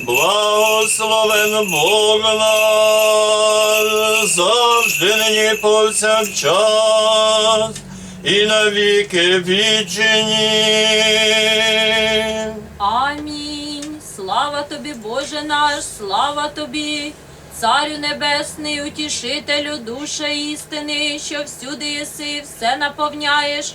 Благословен Бог наш, завжди нині повсякчас, і навіки вічені. Амінь. Слава тобі, Боже наш, слава тобі, Царю Небесний, утішителю, душа істини, що всюди єси, все наповняєш,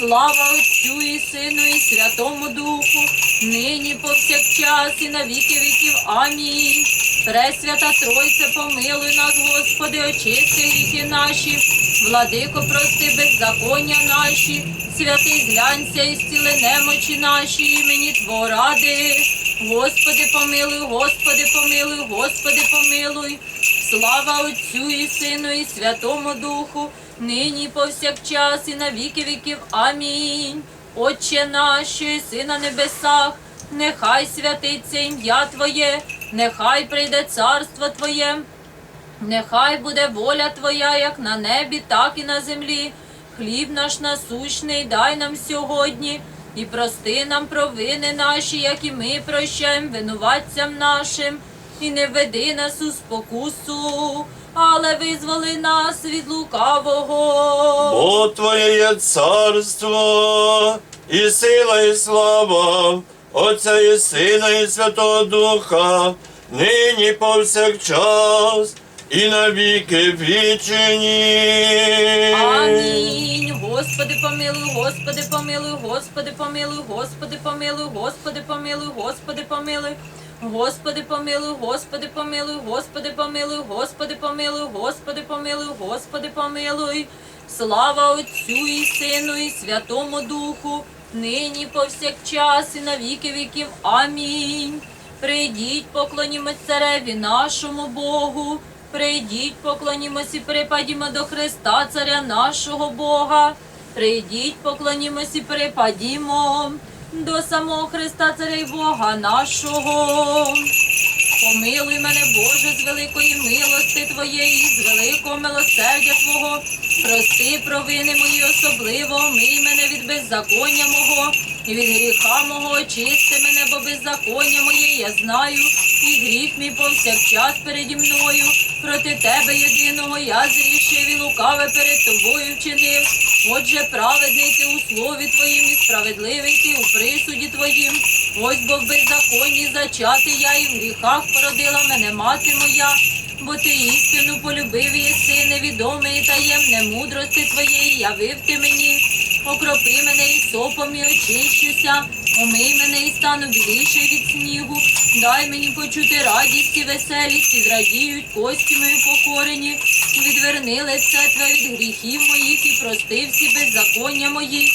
Слава Отцю і Сину, і Святому Духу, нині повсякчас і на віки віків. Амінь. Пресвята Тройце, помилуй нас, Господи, очисти гріхи наші, владико, прости беззаконня наші, святий зглянься і зціли немочі наші, імені Твого ради. Господи, помилуй, Господи, помилуй, Господи, помилуй. Слава Отцю і Сину, і Святому Духу, нині повсякчас, і на віки віків. Амінь. Отче наш, єси на небесах, нехай святиться ім'я Твоє, нехай прийде царство Твоє, нехай буде воля Твоя, як на небі, так і на землі. Хліб наш насущний дай нам сьогодні, і прости нам провини наші, як і ми прощаємо винуватцям нашим, і не веди нас у спокусу, але визволи нас від лукавого. Бо Твоє є царство, і сила, і слава, Отця і Сина, і Святого Духа, нині повсякчас, і навіки вічені. Амінь. Господи, помилуй, Господи, помилуй, Господи, помилуй, Господи, помилуй, Господи, помилуй, Господи, помилуй. Господи, помилуй, Господи, помилуй, Господи, помилуй, Господи, помилуй, Господи, помилуй, Господи, помилуй. Слава Отцю і Сину, і Святому Духу, нині повсякчас і на віки віків. Амінь. Прийдіть, поклонімось цареві нашому Богу. Прийдіть, поклонімось і припадімо до Христа, царя нашого Бога. Прийдіть, поклонімось і припадімо до самого Христа, царя й Бога нашого. Помилуй мене, Боже, з великої милости Твоєї, з великого милосердя Твого. Прости провини мої особливо, мий мене від беззаконня мого, і від гріха мого очисти мене, бо беззаконня моє я знаю, і гріх мій повсякчас переді мною. Проти тебе єдиного я зрішив і лукаве перед тобою вчинив. Отже, праведний ти у слові твоїм і справедливий ти у присуді твоїм. Ось бо в беззаконні зачати я і в гріхах породила мене мати моя. Бо ти істину полюбив єси, невідоме і таємне мудрості твоєї явив ти мені. Окропи мене і сопом і очищуся, омий мене і стану біліший від снігу. Дай мені почути радість і веселість, і зрадіють кості мої покорені. Відверни лице твоє від гріхів моїх і прости всі беззаконня мої.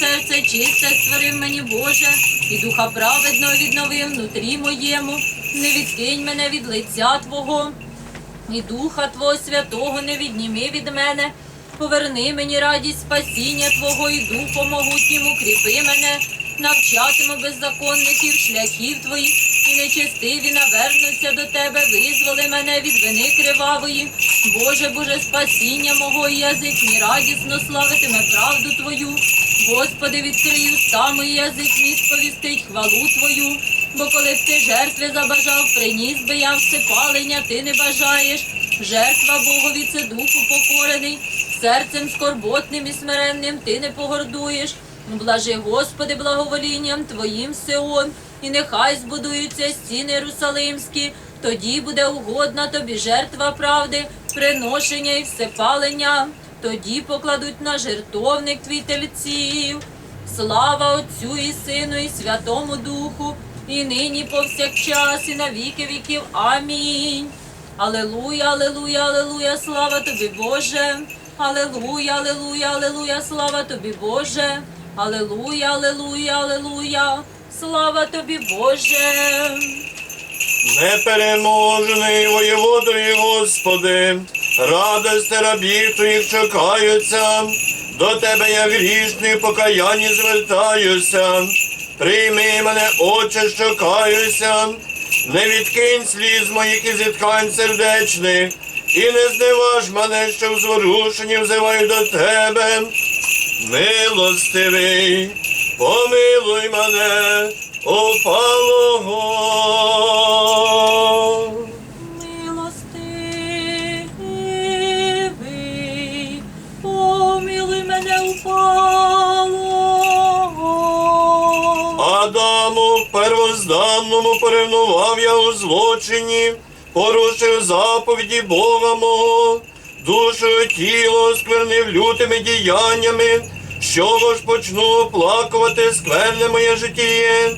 Серце чисте створив мені, Боже, і духа праведного відновив внутрі моєму. Не відкинь мене від лиця Твого і Духа Твого Святого не відніми від мене. Поверни мені радість спасіння Твого і Духом могутнім укріпи мене, навчатиму беззаконників шляхів Твоїх, і нечестиві навернуться до Тебе, визволи мене від вини кривавої. Боже, Боже, спасіння мого язик мій радісно славитиме правду Твою. Господи, відкрий уста мої язик мій сповістить хвалу Твою. Бо коли б ти жертви забажав, приніс би я всепалення, ти не бажаєш. Жертва Богові це духу покорений, серцем скорботним і смиренним ти не погордуєш. Блажи, Господи, благоволінням Твоїм Сеон, і нехай збудуються стіни Єрусалимські, тоді буде угодна тобі жертва правди, приношення і всепалення, тоді покладуть на жертовник твій тельців. Слава Отцю і Сину, і Святому Духу, і нині повсякчас, і на віки віків. Амінь. Алелуя, алелуя, алелуя, слава тобі, Боже. Алелуя, алелуя, алелуя, слава тобі, Боже. Алелуя, алелуя, алелуя, слава тобі, Боже. Непереможний воєводою, Господи, радости рабів твоїх чекаються, до тебе я грішний покаянні звертаюся. Прийми мене, Отче, що не відкинь сліз моїх і зіткань сердечних, і не зневаж мене, що в зворушенні взиваю до тебе. Милостивий, помилуй мене, опалого. Милостивий, помилуй мене упало. Адаму первозданному поревнував я у злочині, порушив заповіді Бога мого, душу тіло сквернив лютими діяннями, чого ж почну оплакувати скверне моє житіє,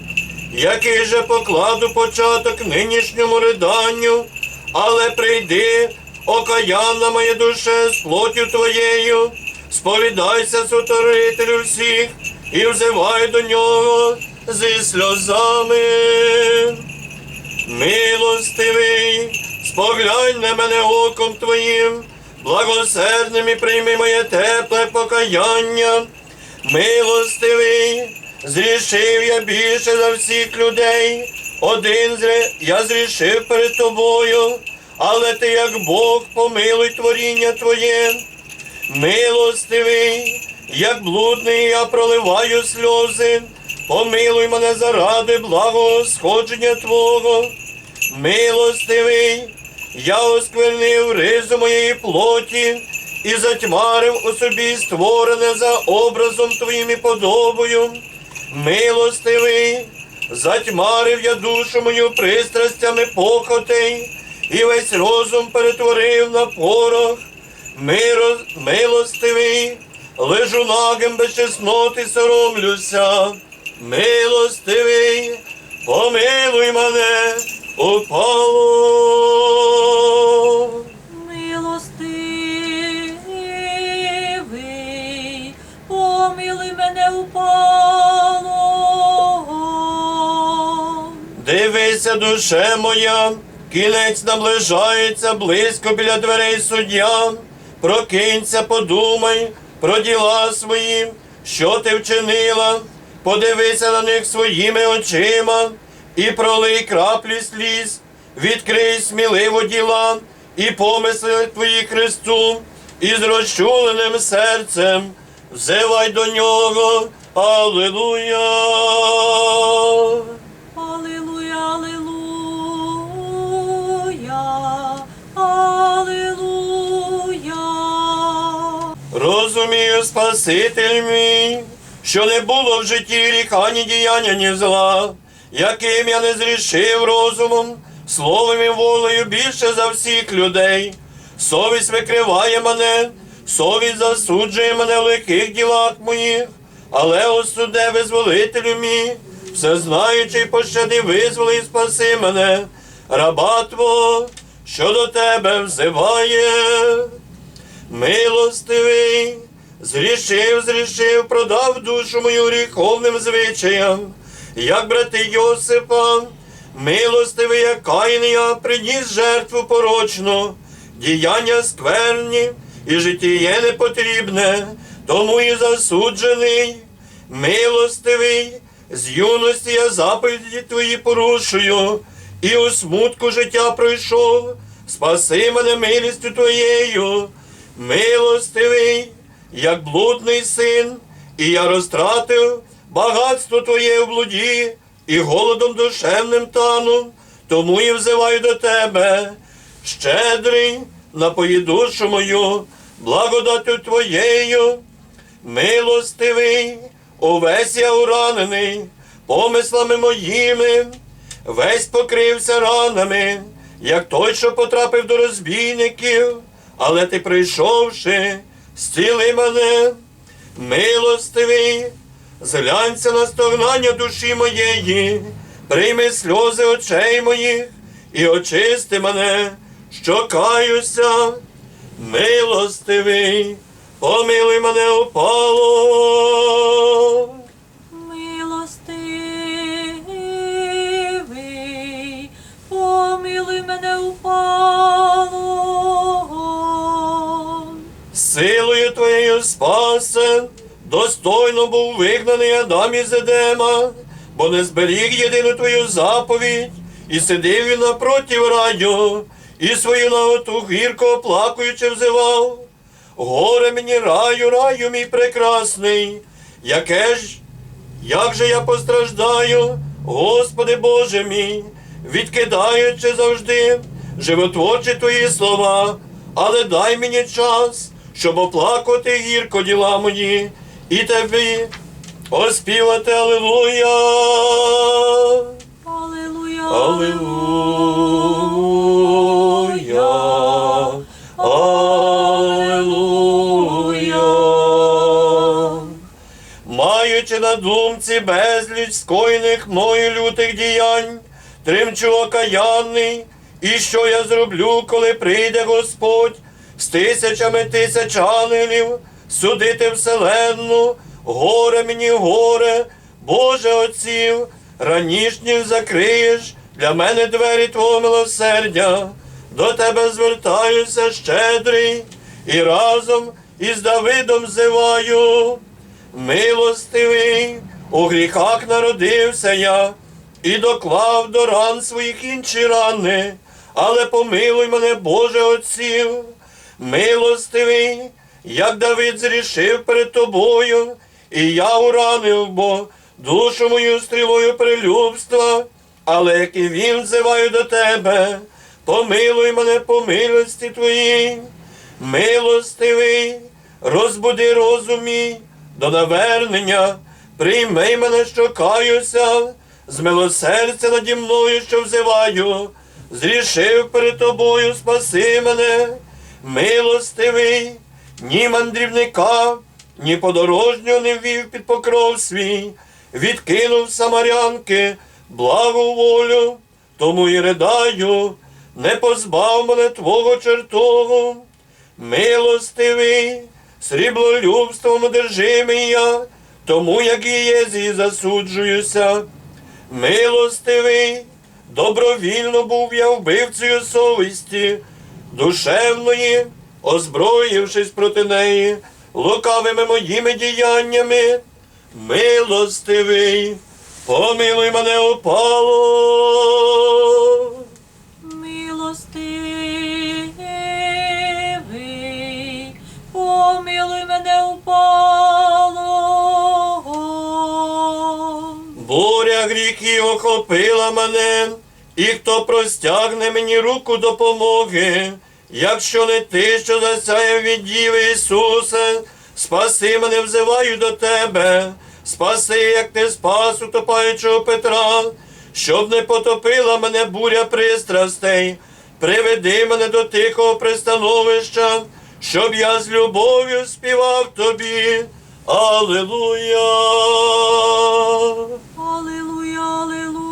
який же покладу початок нинішньому риданню, але прийди, окаянна моя душе, з плоттю твоєю, сповідайся сотворителю всіх і взивай до нього зі сльозами. Милостивий, споглянь на мене оком твоїм, благосердним і прийми моє тепле покаяння. Милостивий, зрішив я більше за всіх людей. Один зре я зрішив перед тобою, але ти, як Бог, помилуй творіння твоє. Милостивий, як блудний, я проливаю сльози, помилуй мене заради благого сходження Твого. Милостивий, я осквернив ризу моєї плоті і затьмарив у собі створене за образом Твоїм і подобою. Милостивий, затьмарив я душу мою пристрастями похотей, і весь розум перетворив на порох. Миро, милостивий, лежу нагим без чесноти соромлюся. Милостивий, помилуй мене, упало. Упало. Дивися, душе моя, кінець наближається близько біля дверей суддя. Прокинься, подумай про діла свої, що ти вчинила, подивися на них своїми очима і пролий краплі сліз, відкрий сміливо діла і помисли твої Христу, і з розчуленим серцем взивай до нього. Аллилуйя! Аллилуйя, аллилуйя, аллилуйя. Розумію, Спаситель мій, що не було в житті гріха, ні діяння, ні зла, яким я не зрішив розумом, словом і волею більше за всіх людей. Совість викриває мене, совість засуджує мене в лихих ділах моїх, але о суде визволителю мій, всезнаючий пощади визволи і спаси мене, раба Твого, що до тебе взиває. Милостивий, зрішив, зрішив, продав душу мою гріховним звичаям, як брати Йосипа, милостивий, як Каїн я приніс жертву порочну, діяння скверні і життєє непотрібне, тому і засуджений, милостивий, з юності я заповіді твої порушую, і у смутку життя пройшов, спаси мене милістю твоєю. Милостивий, як блудний син, і я розтратив багатство Твоє в блуді, і голодом душевним тану, тому і взиваю до тебе, щедрий, напої душу мою, благодаттю Твоєю, милостивий, увесь я уранений, помислами моїми, весь покрився ранами, як той, що потрапив до розбійників. Але ти прийшовши, зціли мене, милостивий, зглянься на стогнання душі моєї, прийми сльози очей моїх і очисти мене, що каюся, милостивий, помилуй мене упало. Милостивий, помилуй мене упало. силою Твоєю спасен, достойно був вигнаний Адам із Едема, бо не зберіг єдину Твою заповідь, і сидів він напротив раю, і свою наготу гірко оплакуючи взивав. Горе мені раю, раю мій прекрасний, яке ж, як же я постраждаю, Господи Боже мій, відкидаючи завжди животворчі Твої слова, але дай мені час, щоб оплакувати гірко діла мої, і Тобі оспівати Аллилуйя. Аллилуйя. Аллилуйя. Думці безліч скоєних мною лютих діянь, тримчу окаянний, і що я зроблю, коли прийде Господь? З тисячами тисяч ангелів судити вселенну, горе мені, горе, Боже отців, ранішніх закриєш. Для мене двері Твого милосердя, до Тебе звертаюся щедрий, і разом із Давидом зиваю. Милостивий, у гріхах народився я, і доклав до ран своїх інші рани, але помилуй мене, Боже Отців, милостивий, як Давид зрішив перед тобою, і я уранив, бо душу мою стрілою прилюбства, але як і він взиваю до тебе, помилуй мене по милості твоїй, милостивий, розбуди розум мій до навернення, прийми мене, що каюся, з милосердя наді мною, що взиваю, зрішив перед тобою, спаси мене, милостивий, ні мандрівника, ні подорожнього не ввів під покров свій, відкинув самарянки, благу волю, тому і ридаю, не позбав мене твого чертогу, милостивий, сріблолюбством одержимий я, тому як і єзі засуджуюся. Милостивий, добровільно був я вбивцею совісті, душевної, озброївшись проти неї, лукавими моїми діяннями. Милостивий, помилуй мене опало. Упало. Буря гріхів охопила мене, і хто простягне мені руку допомоги, якщо не ти, що засяяв від Діви Ісусе, спаси мене, взиваю до тебе, спаси, як ти спас утопаючого Петра, щоб не потопила мене буря пристрастей, приведи мене до тихого пристановища, щоб я з любов'ю співав тобі. Аллилуйя! Аллилуйя, аллилуйя,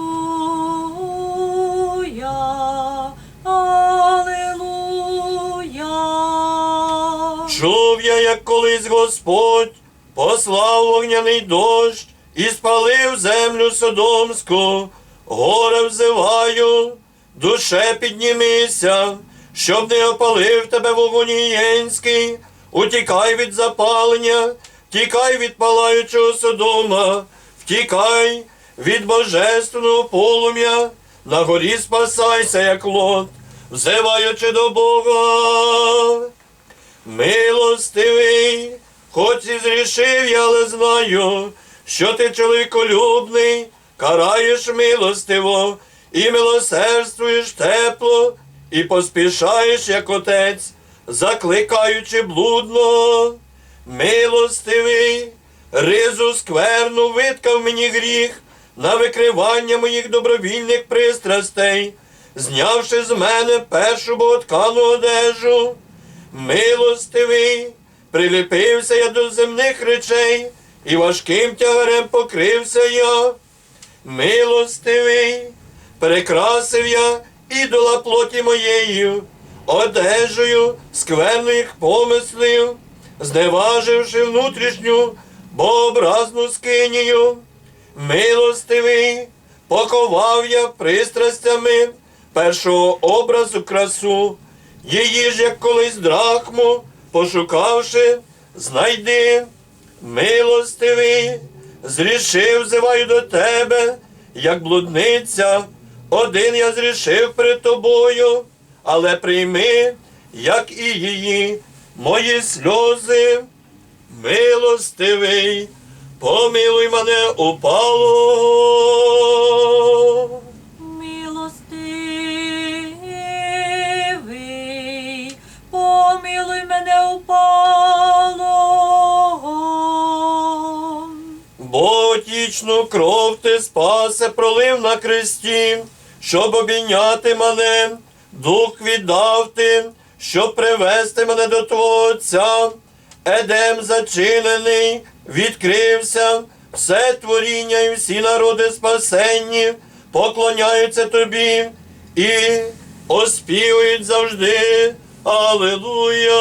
аллилуйя. Чув я, як колись Господь послав вогняний дощ і спалив землю Содомську, горе взиваю, душе піднімися, щоб не опалив тебе вогонь Єнський, утікай від запалення, тікай від палаючого Содома, втікай від божественного полум'я, на горі спасайся, як лот, взиваючи до Бога. Милостивий, хоч і зрішив я, але знаю, що ти чоловіколюбний, караєш милостиво, і милосердствуєш тепло, і поспішаєш, як отець, закликаючи блудно. Милостивий, ризу скверну виткав мені гріх на викривання моїх добровільних пристрастей, знявши з мене першу боткану одежу. Милостивий, приліпився я до земних речей, і важким тягарем покрився я. Милостивий, перекрасив я ідола плоті моєю, одежею скверних помислів, зневаживши внутрішню богообразну скинію. Милостивий, поховав я пристрастями першого образу красу, її ж як колись драхму пошукавши, знайди, милостивий, зрішив, зиваю до тебе, як блудниця, один я зрішив перед тобою, але прийми, як і її, мої сльози, милостивий, помилуй мене упало. Милостивий, помилуй мене упало. Бо тічну кров ти спасе пролив на кресті, щоб обійняти мене, дух віддав ти, щоб привести мене до Твого Отця. Едем зачинений, відкрився, все творіння і всі народи спасенні, поклоняються тобі і оспівують завжди. Аллилуйя!